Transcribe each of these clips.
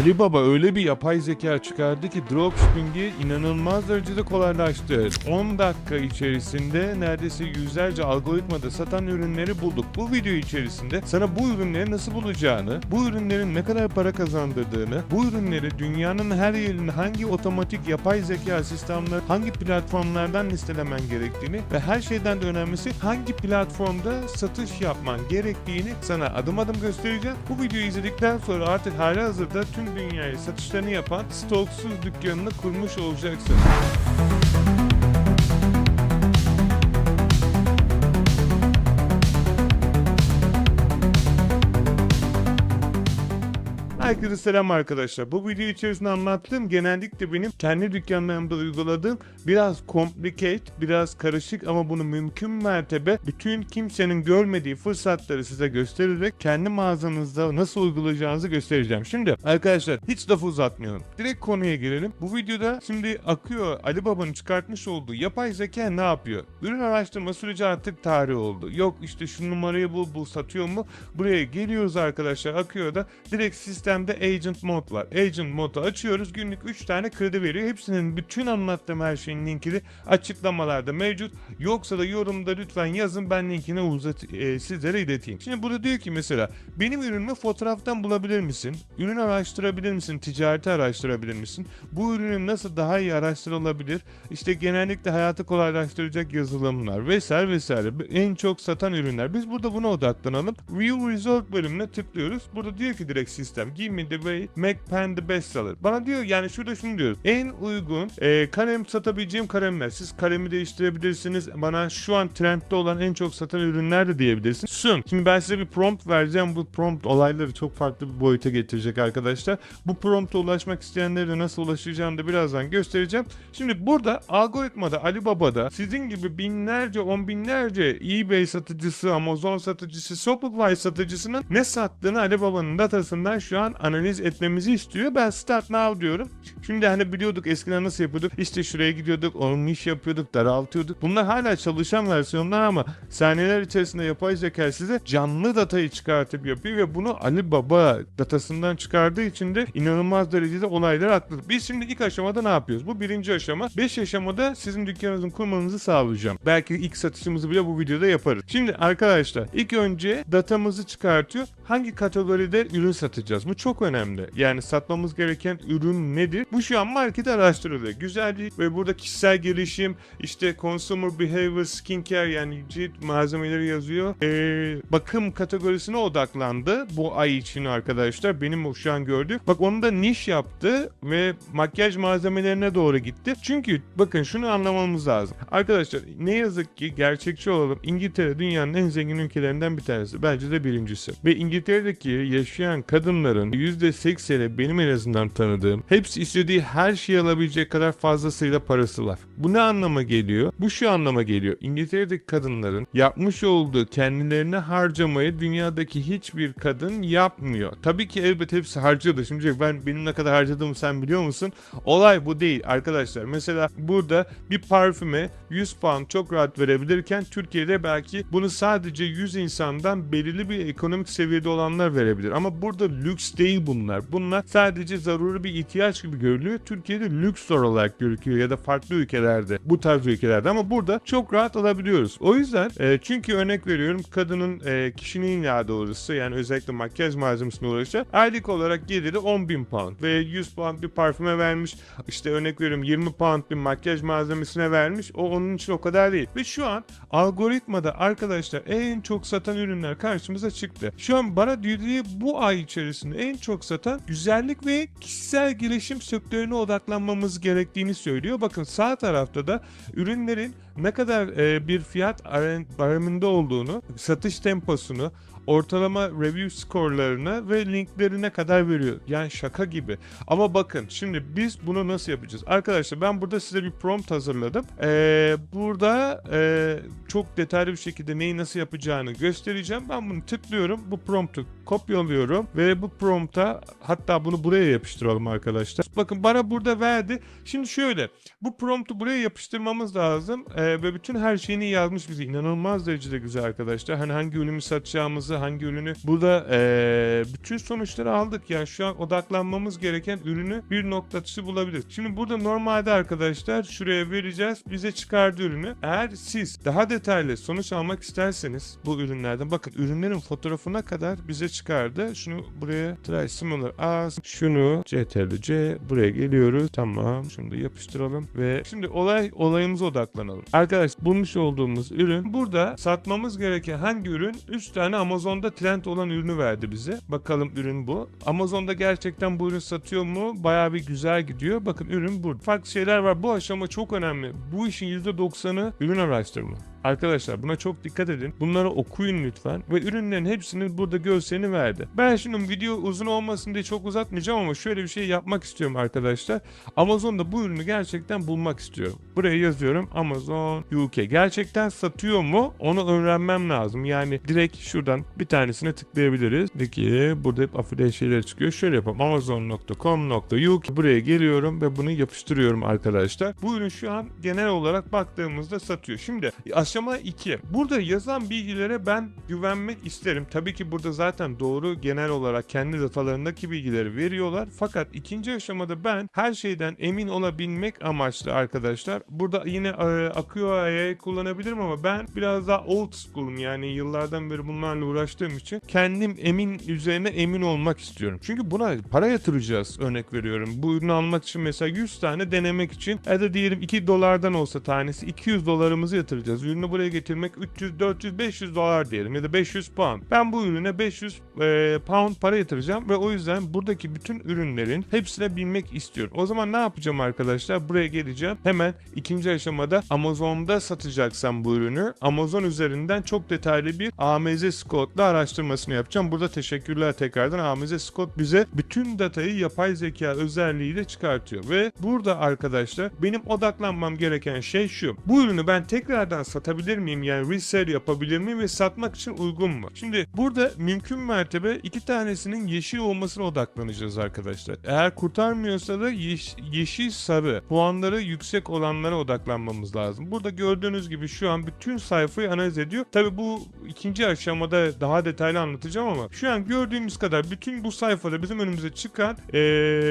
Ali Baba öyle bir yapay zeka çıkardı ki dropshipping'i inanılmaz derecede kolaylaştı. 10 dakika içerisinde neredeyse yüzlerce algoritmada satan ürünleri bulduk. Bu video içerisinde sana bu ürünleri nasıl bulacağını, bu ürünlerin ne kadar para kazandırdığını, bu ürünleri dünyanın her yerinde hangi otomatik yapay zeka sistemleri, hangi platformlardan listelemen gerektiğini ve her şeyden de önemlisi hangi platformda satış yapman gerektiğini sana adım adım göstereceğim. Bu videoyu izledikten sonra artık hali hazırda tüm dünyaya satışlarını yapan stoksuz dükkanını kurmuş olacaksın. Herkese selam arkadaşlar. Bu video içerisinde anlattığım genellikle benim kendi dükkanlarımda uyguladığım biraz complicate, biraz karışık ama bunu mümkün mertebe bütün kimsenin görmediği fırsatları size göstererek kendi mağazanızda nasıl uygulayacağınızı göstereceğim. Şimdi arkadaşlar hiç lafı uzatmayalım. Direkt konuya girelim. Bu videoda şimdi akıyor Ali Baba'nın çıkartmış olduğu yapay zeka ne yapıyor? Ürün araştırma süreci artık tarih oldu. Yok işte şu numarayı bul, bu satıyor mu? Buraya geliyoruz arkadaşlar akıyor da direkt sistemde agent mod var. Agent modu açıyoruz. Günlük 3 tane kredi veriyor. Hepsinin bütün anlattığım her şeyin linkini açıklamalarda mevcut. Yoksa da yorumda lütfen yazın ben linkini uzat e, sizlere ileteyim. Şimdi burada diyor ki mesela benim ürünümü fotoğraftan bulabilir misin? Ürün araştırabilir misin? Ticareti araştırabilir misin? Bu ürünün nasıl daha iyi araştırılabilir? İşte genellikle hayatı kolaylaştıracak yazılımlar vesaire vesaire. En çok satan ürünler. Biz burada buna odaklanalım. View Result bölümüne tıklıyoruz. Burada diyor ki direkt sistem give me the way make pen the best seller. Bana diyor yani şurada şunu diyor. En uygun e, kalem satabileceğim kalemler. Siz kalemi değiştirebilirsiniz. Bana şu an trendde olan en çok satan ürünler de diyebilirsiniz. Sun. Şimdi ben size bir prompt vereceğim. Bu prompt olayları çok farklı bir boyuta getirecek arkadaşlar. Bu prompta ulaşmak isteyenlere nasıl ulaşacağını da birazdan göstereceğim. Şimdi burada algoritmada Alibaba'da sizin gibi binlerce on binlerce eBay satıcısı, Amazon satıcısı, Shopify satıcısının ne sattığını Alibaba'nın datasından şu an analiz etmemizi istiyor. Ben start now diyorum. Şimdi hani biliyorduk eskiden nasıl yapıyorduk? İşte şuraya gidiyorduk, onun iş yapıyorduk, daraltıyorduk. Bunlar hala çalışan versiyonlar ama saniyeler içerisinde yapay zeka size canlı datayı çıkartıp yapıyor ve bunu Alibaba datasından çıkardığı için de inanılmaz derecede olaylar atladık. Biz şimdi ilk aşamada ne yapıyoruz? Bu birinci aşama. Beş aşamada sizin dükkanınızın kurmanızı sağlayacağım. Belki ilk satışımızı bile bu videoda yaparız. Şimdi arkadaşlar ilk önce datamızı çıkartıyor. Hangi kategoride ürün satacağız? Bu çok önemli. Yani satmamız gereken ürün nedir? Bu şu an market araştırılıyor. Güzellik ve burada kişisel gelişim, işte consumer behavior, skincare yani cilt malzemeleri yazıyor. Ee, bakım kategorisine odaklandı bu ay için arkadaşlar. Benim şu an gördüğüm. Bak onu da niş yaptı ve makyaj malzemelerine doğru gitti. Çünkü bakın şunu anlamamız lazım. Arkadaşlar ne yazık ki gerçekçi olalım. İngiltere dünyanın en zengin ülkelerinden bir tanesi. Bence de birincisi. Ve İngiltere'deki yaşayan kadınların %80'i benim en azından tanıdığım hepsi istediği her şeyi alabilecek kadar fazlasıyla parası var. Bu ne anlama geliyor? Bu şu anlama geliyor. İngiltere'deki kadınların yapmış olduğu kendilerine harcamayı dünyadaki hiçbir kadın yapmıyor. Tabii ki elbet hepsi harcadı. Şimdi ben benim ne kadar harcadığımı sen biliyor musun? Olay bu değil arkadaşlar. Mesela burada bir parfüme 100 pound çok rahat verebilirken Türkiye'de belki bunu sadece 100 insandan belirli bir ekonomik seviyede olanlar verebilir. Ama burada lüks değil bunlar. Bunlar sadece zaruri bir ihtiyaç gibi görülüyor. Türkiye'de lüks olarak gözüküyor ya da farklı ülkelerde bu tarz ülkelerde ama burada çok rahat alabiliyoruz. O yüzden e, çünkü örnek veriyorum kadının e, kişinin ya doğrusu yani özellikle makyaj malzemesine uğraşacak aylık olarak geliri 10 bin pound ve 100 pound bir parfüme vermiş işte örnek veriyorum 20 pound bir makyaj malzemesine vermiş o onun için o kadar değil. Ve şu an algoritmada arkadaşlar en çok satan ürünler karşımıza çıktı. Şu an bana dediği bu ay içerisinde en çok satan güzellik ve kişisel gelişim sektörüne odaklanmamız gerektiğini söylüyor. Bakın sağ tarafta da ürünlerin ne kadar e, bir fiyat bareminde olduğunu, satış temposunu, ortalama review skorlarını ve linklerine kadar veriyor. Yani şaka gibi. Ama bakın şimdi biz bunu nasıl yapacağız? Arkadaşlar ben burada size bir prompt hazırladım. Ee, burada e, çok detaylı bir şekilde neyi nasıl yapacağını göstereceğim. Ben bunu tıklıyorum. Bu promptu kopyalıyorum ve bu prompta hatta bunu buraya yapıştıralım arkadaşlar. Bakın bana burada verdi. Şimdi şöyle bu promptu buraya yapıştırmamız lazım ee, ve bütün her şeyini yazmış bize. İnanılmaz derecede güzel arkadaşlar. Hani hangi ürünü satacağımızı, hangi ürünü. Burada eee, bütün sonuçları aldık. Yani şu an odaklanmamız gereken ürünü bir nokta atışı bulabiliriz. Şimdi burada normalde arkadaşlar şuraya vereceğiz. Bize çıkardı ürünü. Eğer siz daha detaylı sonuç almak isterseniz bu ürünlerden bakın ürünlerin fotoğrafına kadar bize çıkardı. Şunu buraya try similar as şunu CTRL buraya geliyoruz. Tamam. Şunu da yapıştıralım ve şimdi olay olayımıza odaklanalım. Arkadaş bulmuş olduğumuz ürün burada satmamız gereken hangi ürün? 3 tane Amazon'da trend olan ürünü verdi bize. Bakalım ürün bu. Amazon'da gerçekten bu ürün satıyor mu? Bayağı bir güzel gidiyor. Bakın ürün burada. Farklı şeyler var. Bu aşama çok önemli. Bu işin %90'ı ürün araştırma. Arkadaşlar buna çok dikkat edin. Bunları okuyun lütfen. Ve ürünlerin hepsinin burada görselini verdi. Ben şimdi video uzun olmasın diye çok uzatmayacağım ama şöyle bir şey yapmak istiyorum arkadaşlar. Amazon'da bu ürünü gerçekten bulmak istiyorum. Buraya yazıyorum Amazon UK. Gerçekten satıyor mu? Onu öğrenmem lazım. Yani direkt şuradan bir tanesine tıklayabiliriz. Peki burada hep afiliye şeyler çıkıyor. Şöyle yapalım. Amazon.com.uk Buraya geliyorum ve bunu yapıştırıyorum arkadaşlar. Bu ürün şu an genel olarak baktığımızda satıyor. Şimdi aşama 2. Burada yazan bilgilere ben güvenmek isterim. Tabii ki burada zaten doğru genel olarak kendi datalarındaki bilgileri veriyorlar. Fakat ikinci aşamada ben her şeyden emin olabilmek amaçlı arkadaşlar. Burada yine e, Akıyor AI kullanabilirim ama ben biraz daha old school'um yani yıllardan beri bunlarla uğraştığım için kendim emin üzerine emin olmak istiyorum. Çünkü buna para yatıracağız örnek veriyorum. Bu ürünü almak için mesela 100 tane denemek için ya da diyelim 2 dolardan olsa tanesi 200 dolarımızı yatıracağız. Ürünü buraya getirmek 300, 400, 500 dolar diyelim ya da 500 pound. Ben bu ürüne 500 e, pound para yatıracağım ve o yüzden buradaki bütün ürünlerin hepsine bilmek istiyorum. O zaman ne yapacağım arkadaşlar? Buraya geleceğim. Hemen ikinci aşamada Amazon'da satacaksam bu ürünü Amazon üzerinden çok detaylı bir AMZ Scout'la araştırmasını yapacağım. Burada teşekkürler tekrardan. AMZ Scout bize bütün datayı yapay zeka özelliğiyle çıkartıyor ve burada arkadaşlar benim odaklanmam gereken şey şu. Bu ürünü ben tekrardan satabilir miyim? Yani resell yapabilir miyim ve satmak için uygun mu? Şimdi burada mümkün mertebe iki tanesinin yeşil olmasına odaklanacağız arkadaşlar. Eğer kurtarmıyorsa da yeş- yeşil sarı puanları yüksek olanlara odaklanmamız lazım. Burada gördüğünüz gibi şu an bütün sayfayı analiz ediyor. Tabi bu ikinci aşamada daha detaylı anlatacağım ama şu an gördüğümüz kadar bütün bu sayfada bizim önümüze çıkan ee,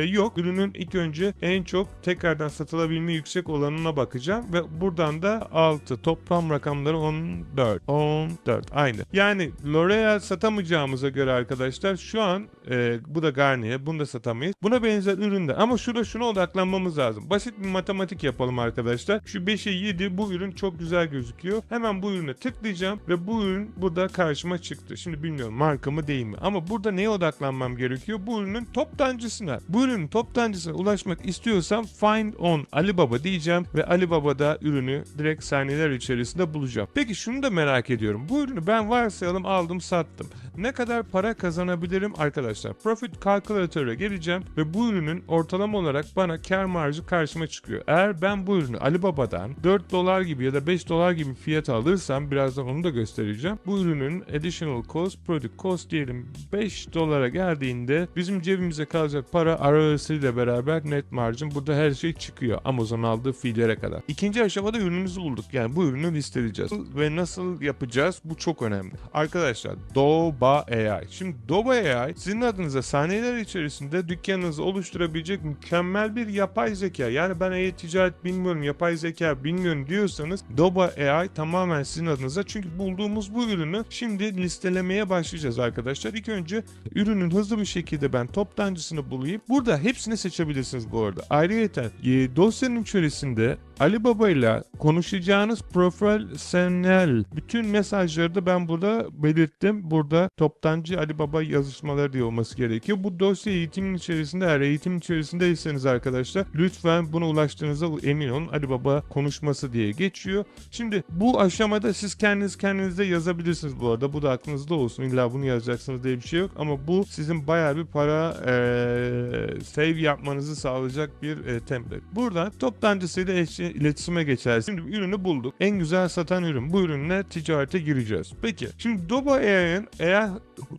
yok. Ürünün ilk önce en çok tekrardan satılabilme yüksek olanına bakacağım ve buradan da 6 toplam rakamları 14 14 aynı. Yani L'Oreal satamayacağımıza göre arkadaşlar şu an e, bu da Garnier bunu da satamayız. Buna benzer üründe ama şurada şuna odaklanmamız lazım. Basit bir matematik yapalım arkadaşlar. Şu 5'e 7 bu ürün çok güzel gözüküyor. Hemen bu ürüne tıklayacağım ve bu ürün burada karşıma çıktı. Şimdi bilmiyorum marka mı değil mi ama burada neye odaklanmam gerekiyor? Bu ürünün toptancısına. Bu ürünün toptancısına ulaşmak istiyorsam find on Alibaba diyeceğim ve Alibaba'da ürünü direkt saniyeler içerisinde bulacağım. Peki şunu da merak ediyorum. Bu ürünü ben varsayalım aldım sattım. Ne kadar para kazanabilirim arkadaşlar? Profit Calculator'a geleceğim ve bu ürünün ortalama olarak bana kar marjı karşıma çıkıyor. Eğer ben bu ürünü Alibaba'dan 4 dolar gibi ya da 5 dolar gibi fiyat alırsam birazdan onu da göstereceğim. Bu ürünün additional cost, product cost diyelim 5 dolara geldiğinde bizim cebimize kalacak para arası ile beraber net marjın burada her şey çıkıyor. Amazon aldığı fiillere kadar. İkinci aşamada ürünümüzü bulduk. Yani bu ürünü listeleyeceğiz. Ve nasıl yapacağız? Bu çok önemli. Arkadaşlar Doba AI. Şimdi Doba AI sizin adınıza saniyeler içerisinde dükkanınızı oluşturabilecek mükemmel bir yapay zeka. Yani ben e-ticaret bilmiyorum, yapay zeka bilmiyorum diyorsanız Doba AI tamamen sizin adınıza. Çünkü bulduğumuz bu ürünü şimdi listelemeye başlayacağız arkadaşlar. İlk önce ürünün hızlı bir şekilde ben toptancısını bulayım. Burada hepsini seçebilirsiniz bu arada. Ayrıca e, dosyanın içerisinde Alibaba ile konuşacağınız profesyonel bütün mesajları da ben burada belirttim. Burada toptancı Alibaba yazışmaları diye olması gerekiyor. Bu dosya eğitimin içerisinde eğer eğitim içerisindeyseniz arkadaşlar lütfen buna ulaştığınıza emin olun. Alibaba konuşması diye geçiyor. Şimdi bu aşamada siz kendiniz kendinize yazabilirsiniz bu arada. Bu da aklınızda olsun. İlla bunu yazacaksınız diye bir şey yok. Ama bu sizin bayağı bir para eee, save yapmanızı sağlayacak bir e, template. Buradan toptancısıyla eş, ileti- iletişime geçersiniz. Şimdi ürünü bulduk. En güzel satan ürün. Bu ürünle ticarete gireceğiz. Peki. Şimdi Doba AI'ın eğer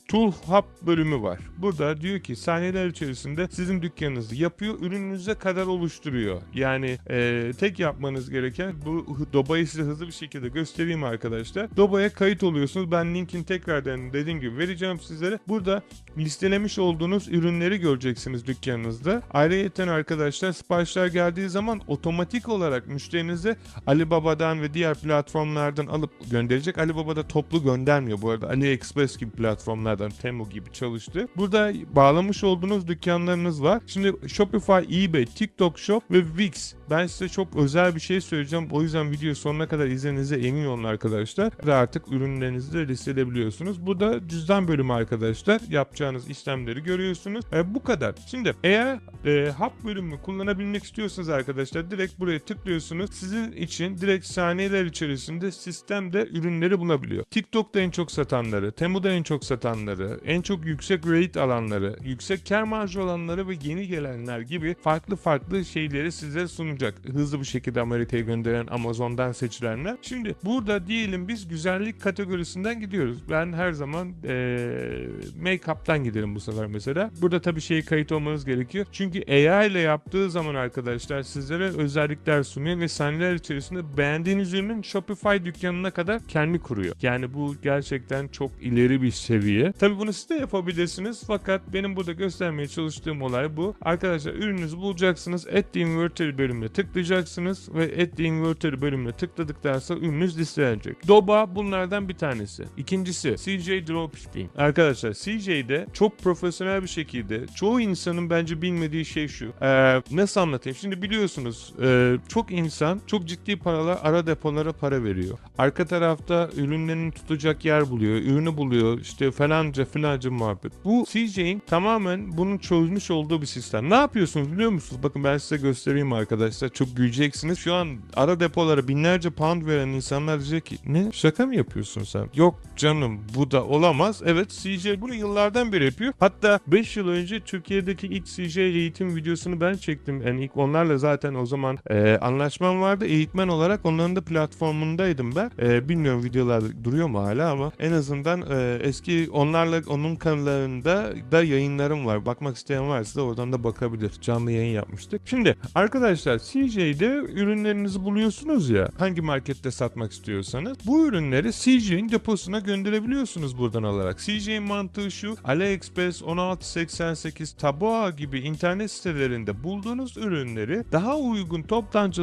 Tool Hub bölümü var. Burada diyor ki saniyeler içerisinde sizin dükkanınızı yapıyor, ürününüze kadar oluşturuyor. Yani e, tek yapmanız gereken bu Doba'yı size hızlı bir şekilde göstereyim arkadaşlar. Doba'ya kayıt oluyorsunuz. Ben linkini tekrardan dediğim gibi vereceğim sizlere. Burada listelemiş olduğunuz ürünleri göreceksiniz dükkanınızda. Ayrıca arkadaşlar siparişler geldiği zaman otomatik olarak müşterinize Alibaba'dan ve diğer platformlardan alıp gönderecek. Alibaba'da toplu göndermiyor bu arada. AliExpress gibi platformlardan Temu gibi çalıştı. Burada bağlamış olduğunuz dükkanlarınız var. Şimdi Shopify, eBay, TikTok Shop ve Wix. Ben size çok özel bir şey söyleyeceğim. O yüzden videoyu sonuna kadar izlediğinize emin olun arkadaşlar. Ve artık ürünlerinizi de listedebiliyorsunuz. Burada cüzdan bölümü arkadaşlar. Yapacağınız işlemleri görüyorsunuz. E, bu kadar. Şimdi eğer e, hap bölümünü kullanabilmek istiyorsanız arkadaşlar direkt buraya tıklıyorsunuz. Sizin için direkt saniyeler içerisinde sistemde ürünleri bulabiliyor. TikTok'ta en çok satanları, Temu'da en çok satanları, en çok yüksek rate alanları, yüksek kar marjı olanları ve yeni gelenler gibi farklı farklı şeyleri size sunacak. Hızlı bir şekilde Amerika'ya gönderen Amazon'dan seçilenler. Şimdi burada diyelim biz güzellik kategorisinden gidiyoruz. Ben her zaman eee make-up'tan giderim bu sefer mesela. Burada tabii şey kayıt olmanız gerekiyor. Çünkü AI ile yaptığı zaman arkadaşlar sizlere özellikler sunuyor ve saniyeler içerisinde beğendiğiniz ürünün Shopify dükkanına kadar kendi kuruyor. Yani bu gerçekten çok ileri bir seviye. Tabii bunu siz de yapabilirsiniz fakat benim burada göstermeye çalıştığım olay bu. Arkadaşlar ürününüzü bulacaksınız. Add the Inventory bölümüne tıklayacaksınız ve Add the Inventory bölümüne tıkladıktan sonra ürününüz listelenecek. Doba bunlardan bir tanesi. İkincisi CJ Dropshipping. Arkadaşlar CJ'de çok profesyonel bir şekilde çoğu insanın bence bilmediği şey şu. Ee, nasıl anlatayım? Şimdi biliyorsunuz e, çok insan çok ciddi paralar ara depolara para veriyor. Arka tarafta ürünlerini tutacak yer buluyor. Ürünü buluyor. işte falanca filanca muhabbet. Bu CJ'in tamamen bunu çözmüş olduğu bir sistem. Ne yapıyorsunuz biliyor musunuz? Bakın ben size göstereyim arkadaşlar. Çok güleceksiniz. Şu an ara depolara binlerce pound veren insanlar diyecek ki ne şaka mı yapıyorsun sen? Yok canım bu da olamaz. Evet CJ bunu yıllardan beri yapıyor. Hatta 5 yıl önce Türkiye'deki ilk CJ eğitim videosunu ben çektim. Yani ilk onlarla zaten o zaman e, anlaşmam vardı. Eğitmen olarak onların da platformundaydım ben. E, bilmiyorum videolar duruyor mu hala ama en azından e, eski onlarla onun kanallarında da yayınlarım var. Bakmak isteyen varsa da oradan da bakabilir. Canlı yayın yapmıştık. Şimdi arkadaşlar CJ'de ürünlerinizi buluyorsunuz ya hangi markette satmak istiyorsanız bu ürünleri CJ'in deposuna gönderebiliyorsunuz buradan alarak. CJ'in mantığı şu AliExpress 1688 Taboa gibi internet sitelerinde bulduğunuz ürünleri daha uygun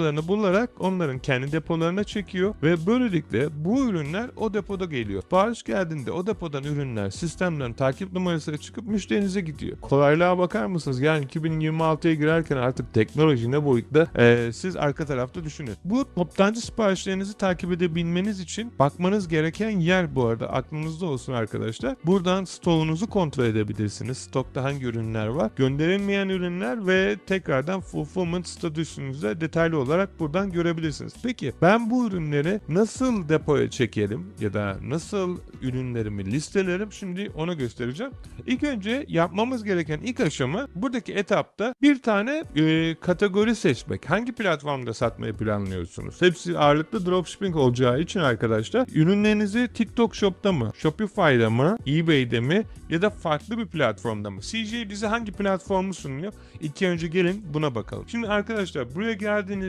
toptancılarını bularak onların kendi depolarına çekiyor ve böylelikle bu ürünler o depoda geliyor. Sipariş geldiğinde o depodan ürünler sistemden takip numarasıyla çıkıp müşterinize gidiyor. Kolaylığa bakar mısınız? Yani 2026'ya girerken artık teknoloji ne boyutta Ee, siz arka tarafta düşünün. Bu toptancı siparişlerinizi takip edebilmeniz için bakmanız gereken yer bu arada aklınızda olsun arkadaşlar. Buradan stoğunuzu kontrol edebilirsiniz. Stokta hangi ürünler var? Gönderilmeyen ürünler ve tekrardan fulfillment statüsünüzü detaylı olarak buradan görebilirsiniz. Peki ben bu ürünleri nasıl depoya çekerim ya da nasıl ürünlerimi listelerim şimdi onu göstereceğim. İlk önce yapmamız gereken ilk aşama buradaki etapta bir tane e, kategori seçmek. Hangi platformda satmayı planlıyorsunuz? Hepsi ağırlıklı dropshipping olacağı için arkadaşlar ürünlerinizi TikTok Shop'ta mı, Shopify'da mı, eBay'de mi ya da farklı bir platformda mı? CJ bize hangi platformu sunuyor? İlk önce gelin buna bakalım. Şimdi arkadaşlar buraya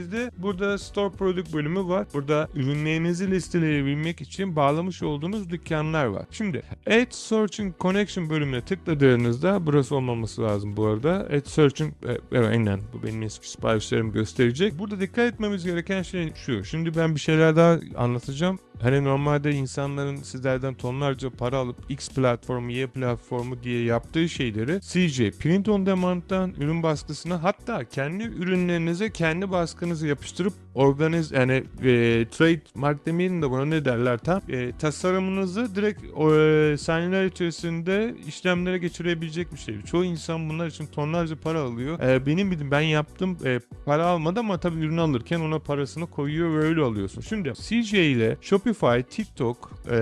geldiğinizde burada Store Product bölümü var. Burada ürünlerinizi listeleyebilmek için bağlamış olduğunuz dükkanlar var. Şimdi Add Searching Connection bölümüne tıkladığınızda burası olmaması lazım bu arada. Add Searching evet aynen bu benim eski siparişlerimi gösterecek. Burada dikkat etmemiz gereken şey şu. Şimdi ben bir şeyler daha anlatacağım. Hani normalde insanların sizlerden tonlarca para alıp X platformu, Y platformu diye yaptığı şeyleri CJ Print on Demand'dan ürün baskısına hatta kendi ürünlerinize kendi baskınızı yapıştırıp organiz yani e, trademark demeyelim de buna ne derler tam e, tasarımınızı direkt e, saniyeler içerisinde işlemlere geçirebilecek bir şey. Çoğu insan bunlar için tonlarca para alıyor. E, benim bildiğim ben yaptım e, para almadı ama tabii ürün alırken ona parasını koyuyor ve öyle alıyorsun. Şimdi CJ ile Shopify, TikTok e,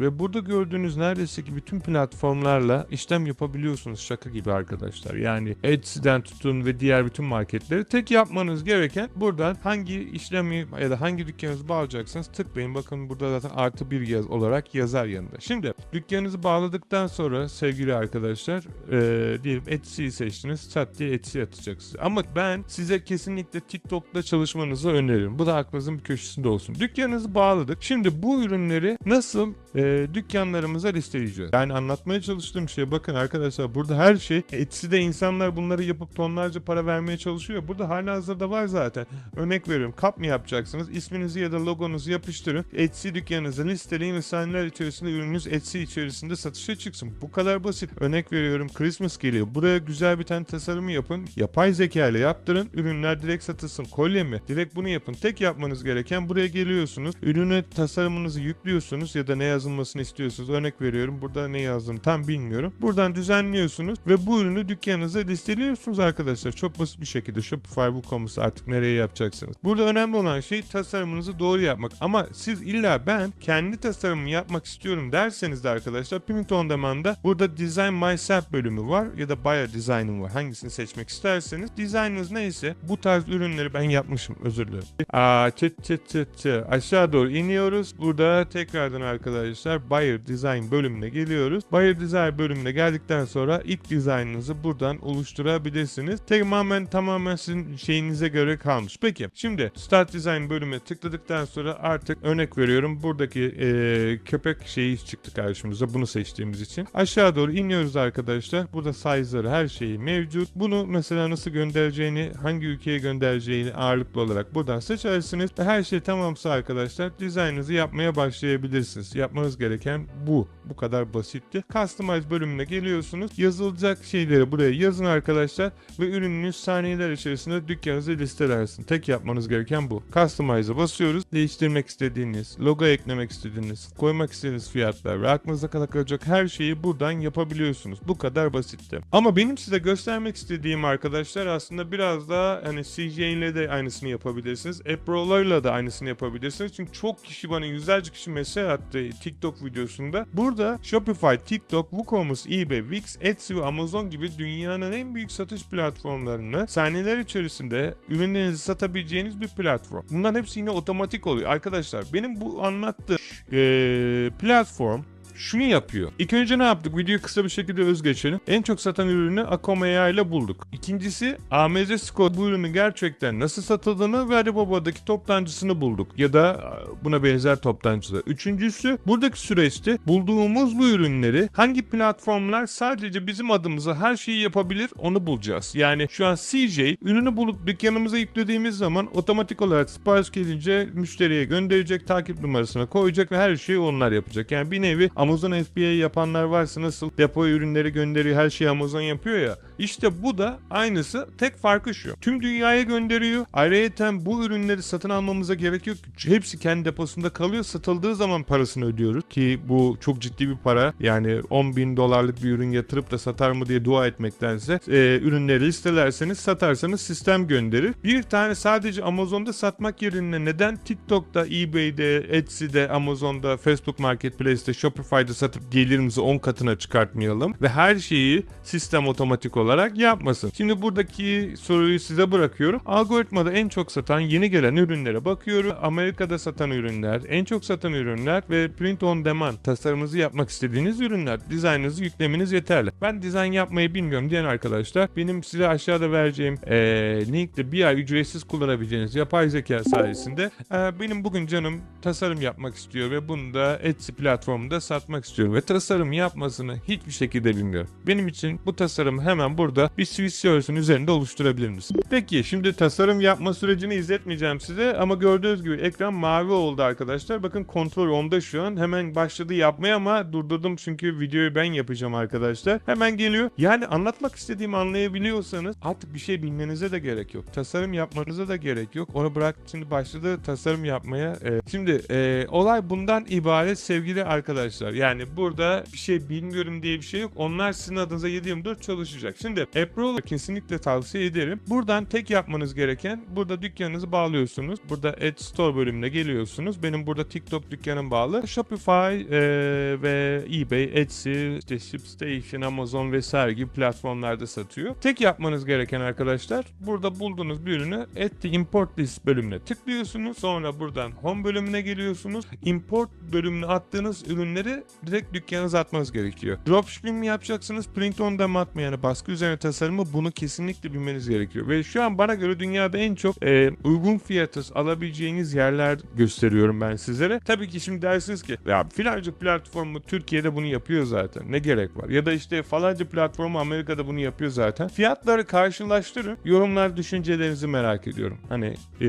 ve burada gördüğünüz neredeyse ki bütün platformlarla işlem yapabiliyorsunuz şaka gibi arkadaşlar. Yani Etsy'den tutun ve diğer bütün marketleri tek yapmanız gereken buradan hangi işlemi ya da hangi dükkanınızı bağlayacaksınız tıklayın. Bakın burada zaten artı bir yaz olarak yazar yanında. Şimdi dükkanınızı bağladıktan sonra sevgili arkadaşlar e, diyelim Etsy'yi seçtiniz. Çat diye Etsy atacak size. Ama ben size kesinlikle TikTok'ta çalışmanızı öneririm. Bu da aklınızın bir köşesinde olsun. Dükkanınızı bağladık. Şimdi bu ürünleri nasıl e, dükkanlarımıza listeleyeceğiz? Yani anlatmaya çalıştığım şey bakın arkadaşlar burada her şey Etsy'de insanlar bunları yapıp tonlarca para vermeye çalışıyor. Burada hala hazırda var zaten. Örnek veriyorum kap mı yapacaksınız? İsminizi ya da logonuzu yapıştırın. Etsy dükkanınızı listeleyin ve sahneler içerisinde ürününüz Etsy içerisinde satışa çıksın. Bu kadar basit. Örnek veriyorum Christmas geliyor. Buraya güzel bir tane tasarımı yapın. Yapay zeka ile yaptırın. Ürünler direkt satılsın. Kolye mi? Direkt bunu yapın. Tek yapmanız gereken buraya geliyorsunuz. Ürüne tasarımınızı yüklüyorsunuz ya da ne yazılmasını istiyorsunuz. Örnek veriyorum. Burada ne yazdım tam bilmiyorum. Buradan düzenliyorsunuz ve bu ürünü dükkanınıza listeliyorsunuz arkadaşlar. Çok basit bir şekilde Shopify WooCommerce artık nereye yapacaksınız. Burada önemli olan şey tasarımınızı doğru yapmak. Ama siz illa ben kendi tasarımımı yapmak istiyorum derseniz de arkadaşlar Print on Demand'da burada Design Myself bölümü var ya da Buyer Design'ım var. Hangisini seçmek isterseniz dizaynınız neyse bu tarz ürünleri ben yapmışım özür dilerim. Aa, çıt çıt çıt çıt. Aşağı doğru iniyoruz. Burada tekrardan arkadaşlar Buyer Design bölümüne geliyoruz. Buyer Design bölümüne geldikten sonra ilk dizaynınızı buradan oluşturabilirsiniz. Tamamen tamamen sizin şeyinize göre kalmış. Peki şimdi Start Design bölümüne tıkladıktan sonra artık örnek veriyorum buradaki eee, köpek şeyi çıktı karşımıza bunu seçtiğimiz için. Aşağı doğru iniyoruz arkadaşlar. Burada size'ları her şeyi mevcut. Bunu mesela nasıl göndereceğini, hangi ülkeye göndereceğini ağırlıklı olarak buradan seçersiniz. Her şey tamamsa arkadaşlar dizaynınızı yapmaya başlayabilirsiniz. Yapmanız gereken bu. Bu kadar basitti. Customize bölümüne geliyorsunuz. Yazılacak şeyleri buraya yazın arkadaşlar ve ürününüz saniyeler içerisinde dükkanınızı listelersin. Tek yapmanız gereken bu. Customize'a basıyoruz. Değiştirmek istediğiniz, logo eklemek istediğiniz, koymak istediğiniz fiyatlar ve aklınıza kalacak her şeyi buradan yapabiliyorsunuz. Bu kadar basitti. Ama benim size göstermek istediğim arkadaşlar aslında biraz daha hani CJ ile de aynısını yapabilirsiniz. Appro'larla da aynısını yapabilirsiniz. Çünkü çok kişi bana yüzlerce kişi mesaj attı TikTok videosunda. Burada Shopify, TikTok, WooCommerce, eBay, Wix, Etsy ve Amazon gibi dünyanın en büyük satış platformlarını saniyeler içerisinde ürünlerinizi satabileceğiniz bir platform. Bunların hepsi yine otomatik oluyor. Arkadaşlar benim bu anlattığım eee, platform şunu yapıyor. İlk önce ne yaptık? Videoyu kısa bir şekilde öz. En çok satan ürünü Acom AI ile bulduk. İkincisi AMZ Score bu ürünü gerçekten nasıl satıldığını ve Alibaba'daki toptancısını bulduk. Ya da e, buna benzer toptancılar. Üçüncüsü buradaki süreçte bulduğumuz bu ürünleri hangi platformlar sadece bizim adımıza her şeyi yapabilir onu bulacağız. Yani şu an CJ ürünü bulup dükkanımıza yüklediğimiz zaman otomatik olarak sipariş gelince müşteriye gönderecek, takip numarasına koyacak ve her şeyi onlar yapacak. Yani bir nevi Amazon FBA yapanlar varsa nasıl depo ürünleri gönderiyor her şeyi Amazon yapıyor ya. İşte bu da aynısı tek farkı şu. Tüm dünyaya gönderiyor. Ayrıca bu ürünleri satın almamıza gerek yok. Hepsi kendi deposunda kalıyor. Satıldığı zaman parasını ödüyoruz ki bu çok ciddi bir para. Yani 10 bin dolarlık bir ürün yatırıp da satar mı diye dua etmektense e, ürünleri listelerseniz satarsanız sistem gönderir. Bir tane sadece Amazon'da satmak yerine neden TikTok'ta, eBay'de, Etsy'de, Amazon'da, Facebook Marketplace'te, Shopify'da satıp gelirimizi 10 katına çıkartmayalım ve her şeyi sistem otomatik olarak yapmasın. Şimdi buradaki soruyu size bırakıyorum. Algoritmada en çok satan yeni gelen ürünlere bakıyorum. Amerika'da satan ürünler, en çok satan ürünler ve print on demand tasarımınızı yapmak istediğiniz ürünler. Dizaynınızı yüklemeniz yeterli. Ben dizayn yapmayı bilmiyorum diyen arkadaşlar benim size aşağıda vereceğim eee linkte bir ay ücretsiz kullanabileceğiniz yapay zeka sayesinde eee, benim bugün canım tasarım yapmak istiyor ve bunu da Etsy platformunda satmak istiyorum ve tasarım yapmasını hiçbir şekilde bilmiyorum. Benim için bu tasarımı hemen burada bir Swiss Service'in üzerinde oluşturabilir misin? Peki şimdi tasarım yapma sürecini izletmeyeceğim size ama gördüğünüz gibi ekran mavi oldu arkadaşlar. Bakın kontrol onda şu an. Hemen başladı yapmaya ama durdurdum çünkü videoyu ben yapacağım arkadaşlar. Hemen geliyor. Yani anlatmak istediğimi anlayabiliyorsanız artık bir şey bilmenize de gerek yok. Tasarım yapmanıza da gerek yok. Onu bırak şimdi başladı tasarım yapmaya. Ee, şimdi e, olay bundan ibaret sevgili arkadaşlar. Yani burada bir şey bilmiyorum diye bir şey yok. Onlar sizin adınıza 7/24 çalışacak. Şimdi April'ı kesinlikle tavsiye ederim. Buradan tek yapmanız gereken burada dükkanınızı bağlıyorsunuz. Burada Ad Store bölümüne geliyorsunuz. Benim burada TikTok dükkanım bağlı. Shopify e, ve eBay, Etsy, işte ShipStation, Amazon vesaire gibi platformlarda satıyor. Tek yapmanız gereken arkadaşlar burada bulduğunuz bir ürünü Add to Import List bölümüne tıklıyorsunuz. Sonra buradan Home bölümüne geliyorsunuz. Import bölümüne attığınız ürünleri direkt dükkanınıza atmanız gerekiyor. Dropshipping mi yapacaksınız? Print on demand mı yani baskı üzerine tasarımı bunu kesinlikle bilmeniz gerekiyor. Ve şu an bana göre dünyada en çok e, uygun fiyatı alabileceğiniz yerler gösteriyorum ben sizlere. Tabii ki şimdi dersiniz ki ya filanca platformu Türkiye'de bunu yapıyor zaten. Ne gerek var? Ya da işte falanca platformu Amerika'da bunu yapıyor zaten. Fiyatları karşılaştırın. Yorumlar düşüncelerinizi merak ediyorum. Hani e,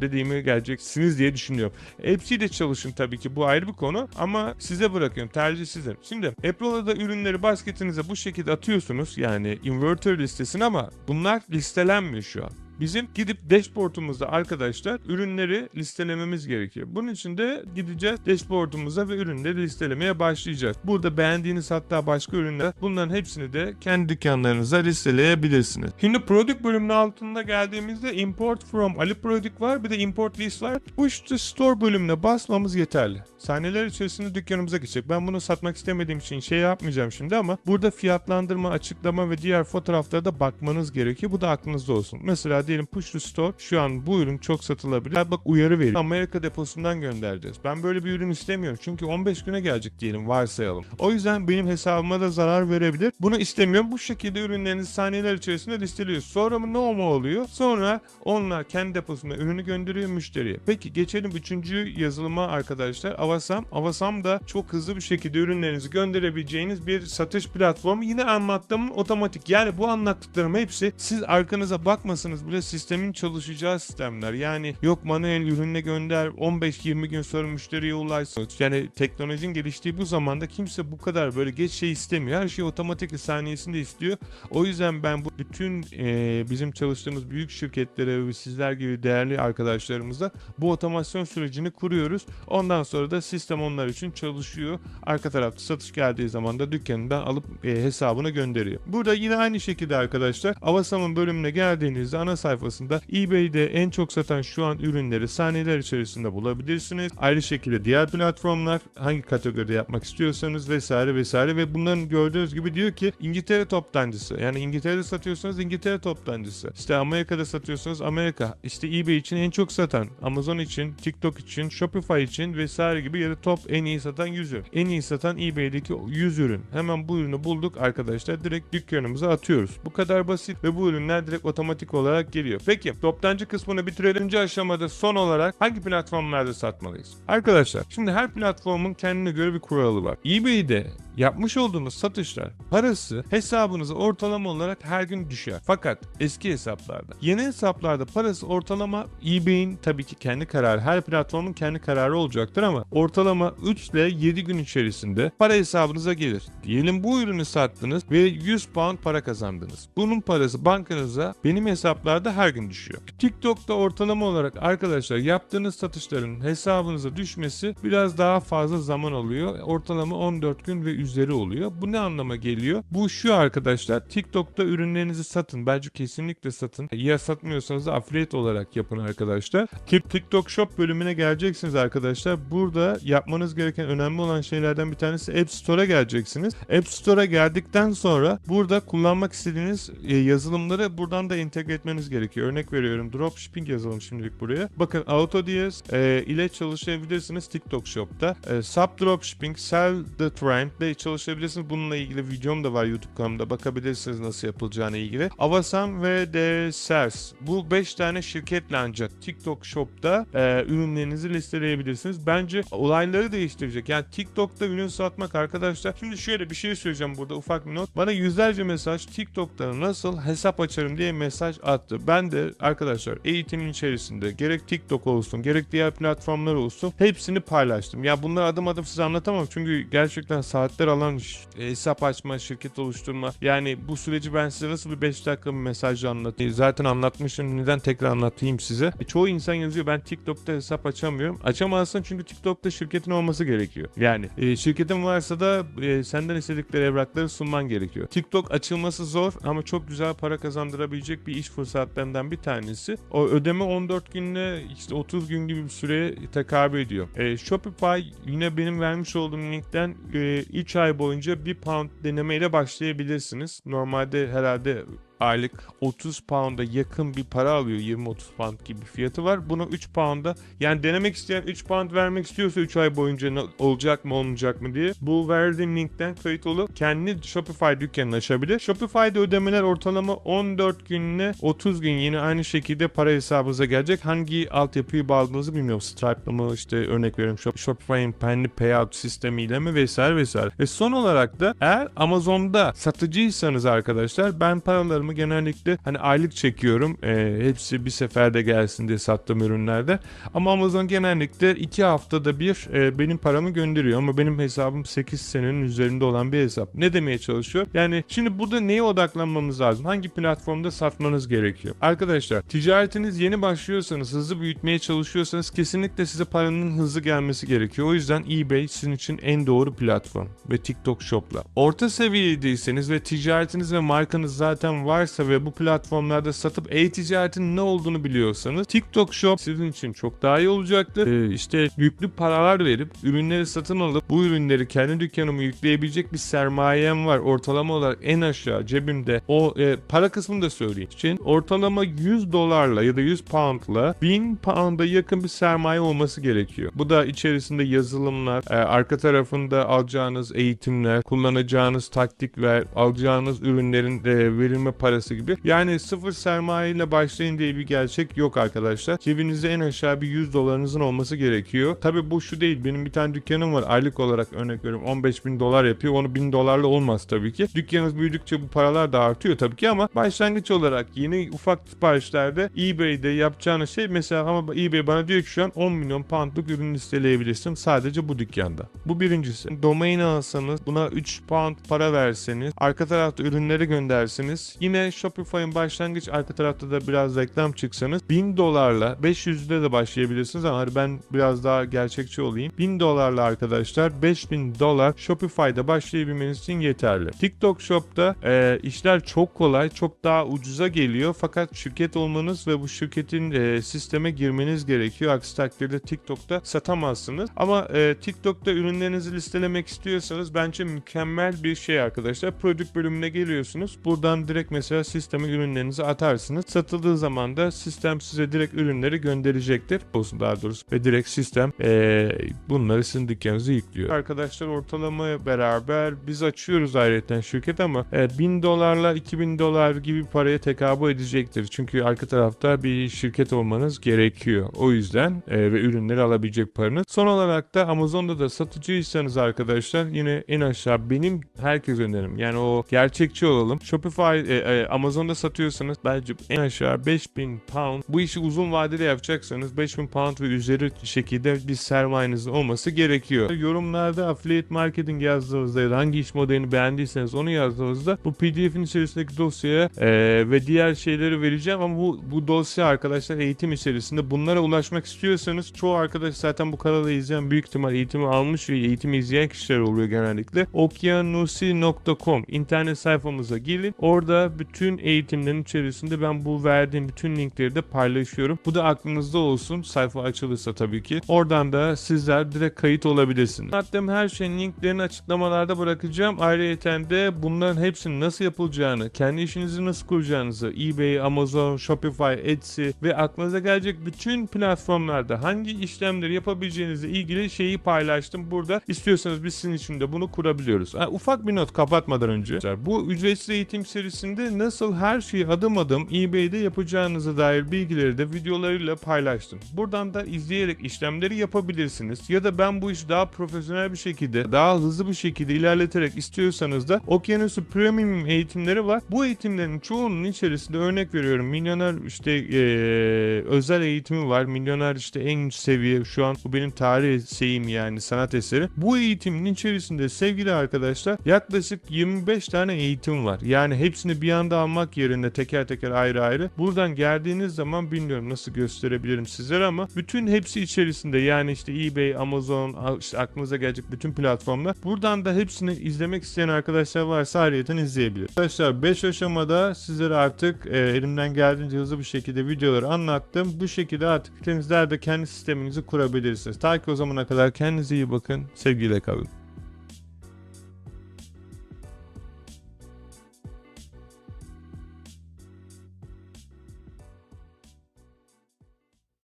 dediğimi geleceksiniz diye düşünüyorum. Hepsiyle çalışın tabii ki bu ayrı bir konu ama size bırakıyorum. Tercih sizin. Şimdi Apple'a da ürünleri basketinize bu şekilde atıyorsunuz. Yani inverter listesine ama bunlar listelenmiyor şu an. Bizim gidip dashboard'umuzda arkadaşlar ürünleri listelememiz gerekiyor. Bunun için de gideceğiz dashboard'umuza ve ürünleri listelemeye başlayacağız. Burada beğendiğiniz hatta başka ürünler bunların hepsini de kendi dükkanlarınıza listeleyebilirsiniz. Şimdi product bölümünün altında geldiğimizde import from Ali product var bir de import list var. Push to store bölümüne basmamız yeterli. Saniyeler içerisinde dükkanımıza gidecek. Ben bunu satmak istemediğim için şey yapmayacağım şimdi ama burada fiyatlandırma, açıklama ve diğer fotoğraflara da bakmanız gerekiyor. Bu da aklınızda olsun. Mesela diyelim push to store şu an bu ürün çok satılabilir. Bak uyarı veriyor. Amerika deposundan göndereceğiz. Ben böyle bir ürün istemiyorum. Çünkü 15 güne gelecek diyelim varsayalım. O yüzden benim hesabıma da zarar verebilir. Bunu istemiyorum. Bu şekilde ürünlerinizi saniyeler içerisinde listeliyoruz. Sonra mı ne olma oluyor? Sonra onlar kendi deposuna ürünü gönderiyor müşteriye. Peki geçelim üçüncü yazılıma arkadaşlar. Avasam. Avasam da çok hızlı bir şekilde ürünlerinizi gönderebileceğiniz bir satış platformu. Yine anlattığım otomatik. Yani bu anlattıklarım hepsi siz arkanıza bakmasanız bile sistemin çalışacağı sistemler. Yani yok manuel ürünle gönder 15-20 gün sonra müşteriye ulaşsın. Yani teknolojinin geliştiği bu zamanda kimse bu kadar böyle geç şey istemiyor. Her şey otomatik saniyesinde istiyor. O yüzden ben bu bütün e, bizim çalıştığımız büyük şirketlere ve sizler gibi değerli arkadaşlarımıza bu otomasyon sürecini kuruyoruz. Ondan sonra da sistem onlar için çalışıyor. Arka tarafta satış geldiği zaman da dükkanından alıp e, hesabına gönderiyor. Burada yine aynı şekilde arkadaşlar Avasam'ın bölümüne geldiğinizde ana sayfasında eBay'de en çok satan şu an ürünleri saniyeler içerisinde bulabilirsiniz. Aynı şekilde diğer platformlar hangi kategoride yapmak istiyorsanız vesaire vesaire ve bunların gördüğünüz gibi diyor ki İngiltere toptancısı. Yani İngiltere'de satıyorsanız İngiltere toptancısı. İşte Amerika'da satıyorsanız Amerika. İşte eBay için en çok satan, Amazon için, TikTok için, Shopify için vesaire gibi ya da top en iyi satan 100 ürün. En iyi satan eBay'deki 100 ürün. Hemen bu ürünü bulduk arkadaşlar. Direkt dükkanımıza atıyoruz. Bu kadar basit ve bu ürünler direkt otomatik olarak geliyor. Peki toptancı kısmını bitirelim. Aşamada son olarak hangi platformlarda satmalıyız? Arkadaşlar şimdi her platformun kendine göre bir kuralı var. eBay'de yapmış olduğunuz satışlar parası hesabınıza ortalama olarak her gün düşer. Fakat eski hesaplarda yeni hesaplarda parası ortalama eBay'in tabii ki kendi kararı her platformun kendi kararı olacaktır ama ortalama 3 ile 7 gün içerisinde para hesabınıza gelir. Diyelim bu ürünü sattınız ve 100 pound para kazandınız. Bunun parası bankanıza benim hesaplarda her gün düşüyor. TikTok'ta ortalama olarak arkadaşlar yaptığınız satışların hesabınıza düşmesi biraz daha fazla zaman alıyor. Ortalama 14 gün ve üzeri oluyor. Bu ne anlama geliyor? Bu şu arkadaşlar TikTok'ta ürünlerinizi satın. Bence kesinlikle satın. Ya satmıyorsanız da affiliate olarak yapın arkadaşlar. TikTok Shop bölümüne geleceksiniz arkadaşlar. Burada yapmanız gereken önemli olan şeylerden bir tanesi App Store'a geleceksiniz. App Store'a geldikten sonra burada kullanmak istediğiniz e, yazılımları buradan da entegre etmeniz gerekiyor. Örnek veriyorum dropshipping yazalım şimdilik buraya. Bakın AutoDS e, ile çalışabilirsiniz TikTok Shop'ta. E, Sub Dropshipping, Sell the Trend çalışabilirsiniz. Bununla ilgili videom da var YouTube kanalımda. Bakabilirsiniz nasıl yapılacağına ilgili. Avasam ve The Sales. Bu 5 tane şirketle ancak TikTok Shop'ta e, ürünlerinizi listeleyebilirsiniz. Bence olayları değiştirecek. Yani TikTok'ta ürün satmak arkadaşlar. Şimdi şöyle bir şey söyleyeceğim burada ufak bir not. Bana yüzlerce mesaj TikTok'ta nasıl hesap açarım diye mesaj attı. Ben de arkadaşlar eğitimin içerisinde gerek TikTok olsun gerek diğer platformlar olsun hepsini paylaştım. Ya bunları adım adım size anlatamam çünkü gerçekten saatler hizmetler alan ş- hesap açma, şirket oluşturma. Yani bu süreci ben size nasıl bir 5 dakika bir mesajla anlatayım. Zaten anlatmışım. Neden tekrar anlatayım size? E, çoğu insan yazıyor ben TikTok'ta hesap açamıyorum. Açamazsın çünkü TikTok'ta şirketin olması gerekiyor. Yani e, şirketin varsa da e, senden istedikleri evrakları sunman gerekiyor. TikTok açılması zor ama çok güzel para kazandırabilecek bir iş fırsatlarından bir tanesi. O ödeme 14 günle işte 30 gün gibi bir süreye tekabül ediyor. E, Shopify yine benim vermiş olduğum linkten e, 3 ay boyunca 1 pound denemeyle başlayabilirsiniz. Normalde herhalde aylık 30 pound'a yakın bir para alıyor. 20-30 pound gibi fiyatı var. Bunu 3 pound'a yani denemek isteyen 3 pound vermek istiyorsa 3 ay boyunca olacak mı olmayacak mı diye bu verdiğim linkten kayıt olup kendi Shopify dükkanını açabilir. Shopify'da ödemeler ortalama 14 günle 30 gün yine aynı şekilde para hesabınıza gelecek. Hangi altyapıyı bağladığınızı bilmiyorum. Stripe'la mı işte örnek veriyorum Shop- Shopify'in penli payout sistemiyle mi vesaire vesaire. Ve son olarak da eğer Amazon'da satıcıysanız arkadaşlar ben paralarımı genellikle hani aylık çekiyorum. Ee, hepsi bir seferde gelsin diye sattığım ürünlerde. Ama Amazon genellikle 2 haftada bir e, benim paramı gönderiyor. Ama benim hesabım 8 senenin üzerinde olan bir hesap. Ne demeye çalışıyor? Yani şimdi burada neye odaklanmamız lazım? Hangi platformda satmanız gerekiyor? Arkadaşlar ticaretiniz yeni başlıyorsanız, hızlı büyütmeye çalışıyorsanız kesinlikle size paranın hızlı gelmesi gerekiyor. O yüzden eBay sizin için en doğru platform ve TikTok Shop'la. Orta seviyedeyseniz ve ticaretiniz ve markanız zaten varsa ve bu platformlarda satıp e-ticaretin ne olduğunu biliyorsanız TikTok Shop sizin için çok daha iyi olacaktır. Ee, işte yüklü paralar verip ürünleri satın alıp bu ürünleri kendi dükkanıma yükleyebilecek bir sermayem var. Ortalama olarak en aşağı cebimde o e, para kısmını da söyleyeyim için ortalama 100 dolarla ya da 100 poundla 1000 pound'a yakın bir sermaye olması gerekiyor. Bu da içerisinde yazılımlar, e, arka tarafında alacağınız eğitimler, kullanacağınız taktikler, alacağınız ürünlerin e, verilme parası gibi. Yani sıfır sermaye ile başlayın diye bir gerçek yok arkadaşlar. Cebinizde en aşağı bir 100 dolarınızın olması gerekiyor. Tabi bu şu değil. Benim bir tane dükkanım var. Aylık olarak örnek veriyorum 15 bin dolar yapıyor. Onu 1000 dolarla olmaz tabii ki. Dükkanınız büyüdükçe bu paralar da artıyor tabii ki ama başlangıç olarak yeni ufak siparişlerde eBay'de yapacağınız şey mesela ama eBay bana diyor ki şu an 10 milyon poundluk ürün listeleyebilirsin sadece bu dükkanda. Bu birincisi. Domain alsanız buna 3 pound para verseniz arka tarafta ürünleri gönderseniz yine Shopify'ın başlangıç arka tarafta da biraz reklam çıksanız 1000 dolarla 500'de de başlayabilirsiniz ama hadi ben biraz daha gerçekçi olayım. 1000 dolarla arkadaşlar 5000 dolar Shopify'da başlayabilmeniz için yeterli. TikTok Shop'ta e, işler çok kolay, çok daha ucuza geliyor fakat şirket olmanız ve bu şirketin e, sisteme girmeniz gerekiyor. Aksi takdirde TikTok'ta satamazsınız. Ama e, TikTok'ta ürünlerinizi listelemek istiyorsanız bence mükemmel bir şey arkadaşlar. Product bölümüne geliyorsunuz. Buradan direkt mesela sisteme ürünlerinizi atarsınız. Satıldığı zaman da sistem size direkt ürünleri gönderecektir. Olsun daha doğrusu. Ve direkt sistem e, bunları sizin dükkanınıza yüklüyor. Arkadaşlar ortalama beraber biz açıyoruz ayrıca şirket ama e, 1000 dolarla 2000 dolar gibi paraya tekabül edecektir. Çünkü arka tarafta bir şirket olmanız gerekiyor. O yüzden e, ve ürünleri alabilecek paranız. Son olarak da Amazon'da da satıcıysanız arkadaşlar yine en aşağı benim herkes önerim. Yani o gerçekçi olalım. Shopify e, e, Amazon'da satıyorsanız bence en aşağı 5000 pound. Bu işi uzun vadede yapacaksanız 5000 pound ve üzeri şekilde bir sermayeniz olması gerekiyor. Yorumlarda affiliate marketing yazdığınızda ya da hangi iş modelini beğendiyseniz onu yazdığınızda bu pdf'in içerisindeki dosyaya e, ve diğer şeyleri vereceğim ama bu, bu dosya arkadaşlar eğitim içerisinde bunlara ulaşmak istiyorsanız çoğu arkadaş zaten bu kanalı izleyen büyük ihtimal eğitimi almış ve eğitimi izleyen kişiler oluyor genellikle. okyanusi.com internet sayfamıza gelin. Orada bütün eğitimlerin içerisinde ben bu verdiğim bütün linkleri de paylaşıyorum. Bu da aklınızda olsun sayfa açılırsa tabii ki. Oradan da sizler direkt kayıt olabilirsiniz. Anlattığım her şeyin linklerini açıklamalarda bırakacağım. Ayrıca de bunların hepsinin nasıl yapılacağını, kendi işinizi nasıl kuracağınızı, eBay, Amazon, Shopify, Etsy ve aklınıza gelecek bütün platformlarda hangi işlemleri yapabileceğinizle ilgili şeyi paylaştım. Burada istiyorsanız biz sizin için de bunu kurabiliyoruz. Ha, ufak bir not kapatmadan önce. Bu ücretsiz eğitim serisinde nasıl her şeyi adım adım eBay'de yapacağınıza dair bilgileri de videolarıyla paylaştım. Buradan da izleyerek işlemleri yapabilirsiniz. Ya da ben bu işi daha profesyonel bir şekilde, daha hızlı bir şekilde ilerleterek istiyorsanız da Okyanus'u Premium eğitimleri var. Bu eğitimlerin çoğunun içerisinde örnek veriyorum. Milyoner işte eee, özel eğitimi var. Milyoner işte en üst seviye şu an bu benim tarih şeyim yani sanat eseri. Bu eğitimin içerisinde sevgili arkadaşlar yaklaşık 25 tane eğitim var. Yani hepsini bir anda almak yerine teker teker ayrı ayrı. Buradan geldiğiniz zaman bilmiyorum nasıl gösterebilirim sizlere ama bütün hepsi içerisinde yani işte eBay, Amazon, işte aklınıza gelecek bütün platformlar. Buradan da hepsini izlemek isteyen arkadaşlar varsa ayrıyeten izleyebilir. Arkadaşlar 5 aşamada sizlere artık e, elimden geldiğince hızlı bir şekilde videoları anlattım. Bu şekilde artık sizler de kendi sisteminizi kurabilirsiniz. Ta ki o zamana kadar kendinize iyi bakın. Sevgiyle kalın.